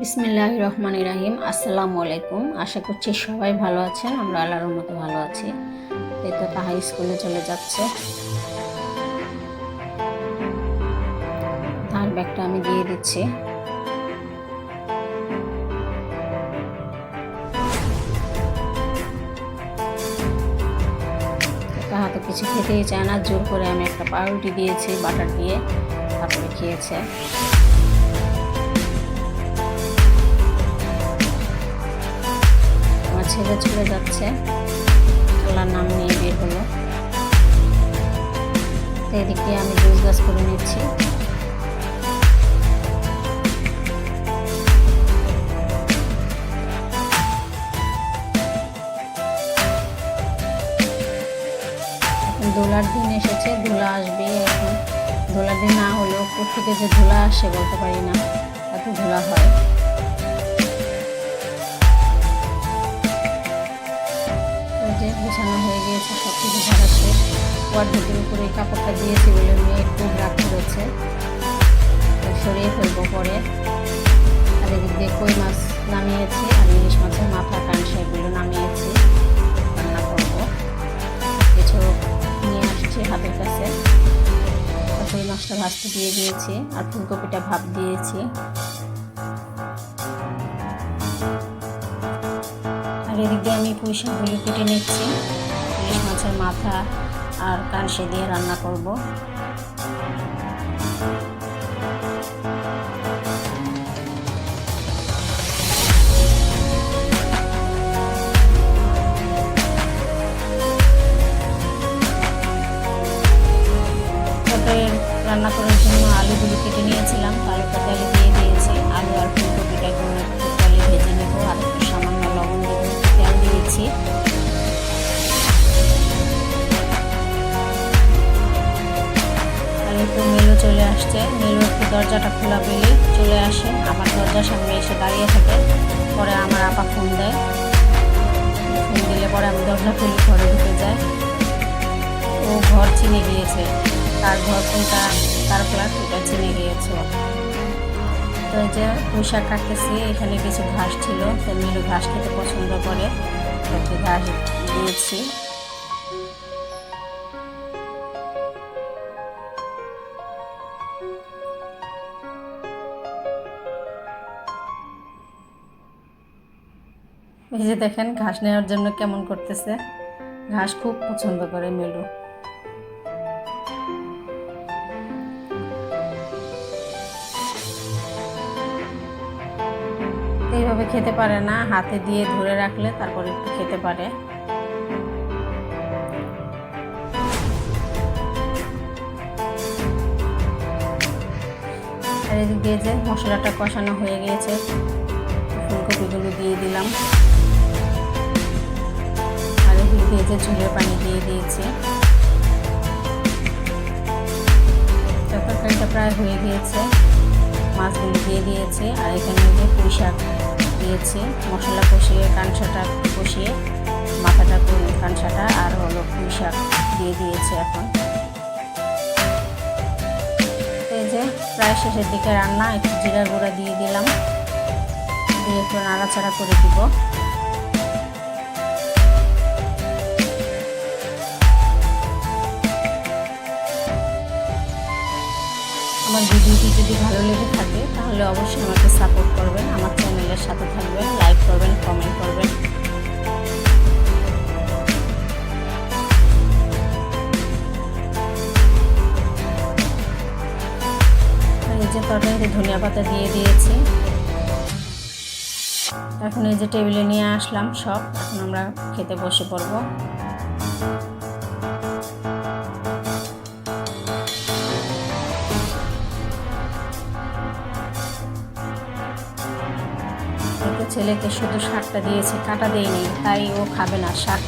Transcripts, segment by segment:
বিসমিল্লাহ রহমান রাহিম। আসসালামু আলাইকুম। আশা করছি সবাই ভালো আছেন, আমরা আল্লাহর মতো ভালো আছি। এই তো তাহা স্কুলে চলে যাচ্ছে। তার ব্যাগটা আমি দিয়ে দিচ্ছি। তাহা তো কিছু খেতেই চায় না, জোর করে আমি একটা পাউরুটি দিয়েছি, বাটার দিয়ে, তারপরে খেয়েছে। ছেলে চলে যাচ্ছে। আল্লাহর নাম নিয়ে বের হলো। এদিকে আমি জুস গাছ করে নিচ্ছি। দোলার দিন এসেছে ধুলা আসবে এখন। ধুলার দিন না হলেও উপর থেকে যে ধুলা আসে বলতে পারি না এত ধুলা হয়। ওয়ার্ডের উপরে এই কাপড়টা দিয়েছি বলে মেয়ে একটু রাগ করেছে সরিয়ে ফেলব পরে। আর এদিক কই মাছ নামিয়েছি, আর ইলিশ মাছের মাথা কানসা এগুলো নামিয়েছি। রান্না করব। কিছু নিয়ে আসছি হাতের কাছে। কই মাছটা ভাজতে দিয়ে দিয়েছি, আর ফুলকপিটা ভাপ দিয়েছি। আর এদিক দিয়ে আমি পুঁই শাকগুলো কেটে নিচ্ছি। ইলিশ মাছের মাথা আর কানসে দিয়ে রান্না করব। রান্না করার জন্য আলুগুলো কেটে নিয়েছিলাম আলুটা তেলে দিয়ে আসছে। একটু দরজাটা খোলা পেলে চলে আসে। আমার দরজার সামনে এসে দাঁড়িয়ে থাকে। পরে আমার আপা ফোন দেয়। ফোন দিলে পরে আমি দরজা খুলে ঘরে ঢুকে যাই। ও ঘর চিনে গিয়েছে। তার ঘর কোনটা? তার ফ্ল্যাট ওটা চিনে গিয়েছে। তো এই যে পুঁইশাক কাটতেছি, এখানে কিছু ঘাস ছিল। তো মিলু ঘাস খেতে পছন্দ করে। ঘাস দিয়েছি। এই যে দেখেন, ঘাস নেওয়ার জন্য কেমন করতেছে। ঘাস খুব পছন্দ করে মেলু এইভাবে খেতে পারে না, হাতে দিয়ে ধরে রাখলে তারপরে একটু খেতে পারে। আর এদিক দিয়ে যে মশলাটা কষানো হয়ে গিয়েছে। ফুলকপিগুলো দিয়ে দিলাম। আর দিয়ে যে ঝোলের পানি দিয়ে দিয়েছি। তরকারিটা প্রায় হয়ে গিয়েছে। মাছগুলো দিয়ে দিয়েছে আর এখানে যে পুঁই শাক দিয়েছে। মশলা কষিয়ে, কানসাটা কষিয়ে, মাথাটা কানসাটা আর হলো পুঁই শাক দিয়ে দিয়েছে এখন। এই যে প্রায় শেষের দিকে রান্না, একটু জিরা গুঁড়া দিয়ে দিলাম। দিয়ে একটু নাড়াচাড়া করে দিব। আমার ভিডিওটি যদি ভালো লেগে থাকে, তাহলে অবশ্যই আমাকে সাপোর্ট করবেন, আমার চ্যানেলের সাথে থাকবেন লাইক করবেন কমেন্ট করবেন। যে তরকারিতে ধনিয়া পাতা দিয়ে দিয়েছি। এখন এই যে টেবিলে নিয়ে আসলাম সব, এখন আমরা খেতে বসে পড়ব। ছেলেকে শুধু শাকটা দিয়েছে, কাটা দেয়নি, তাই ও খাবে না শাক।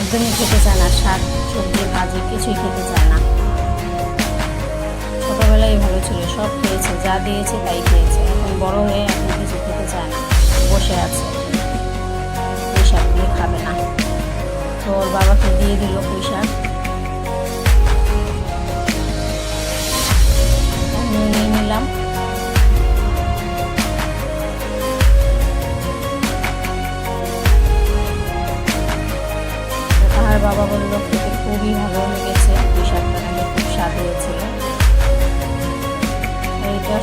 একদমই খেতে চায় না শাক, সবজি, ভাজি, কিছুই খেতে চায় না। ছোটোবেলায় ভালো ছিল, সব খেয়েছে, যা দিয়েছে তাই খেয়েছে। এখন বড় হয়ে এখন কিছু খেতে চায় না। বসে আছে। পয়সা দিয়ে খাবে না। তো ওর বাবাকে দিয়ে দিল পয়সা নিয়ে নিলাম। তাহার বাবা বলল খেতে খুবই ভালো লেগেছে। পুঁই খুব স্বাদ হয়েছিল। এইটার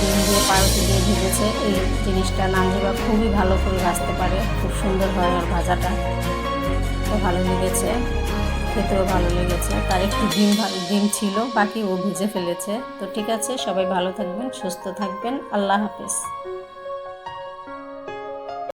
ডিম দিয়ে পাউরুটি দিয়ে ভেজেছে এই জিনিসটা নাজিবা খুবই ভালো করে ভাজতে পারে। খুব সুন্দর হয় আর ভাজাটা। তো ভালো লেগেছে। খেতেও ভালো লেগেছে। তার একটু ডিম ডিম ছিল, বাকি ও ভিজে ফেলেছে। তো ঠিক আছে, সবাই ভালো থাকবেন, সুস্থ থাকবেন। আল্লাহ হাফেজ।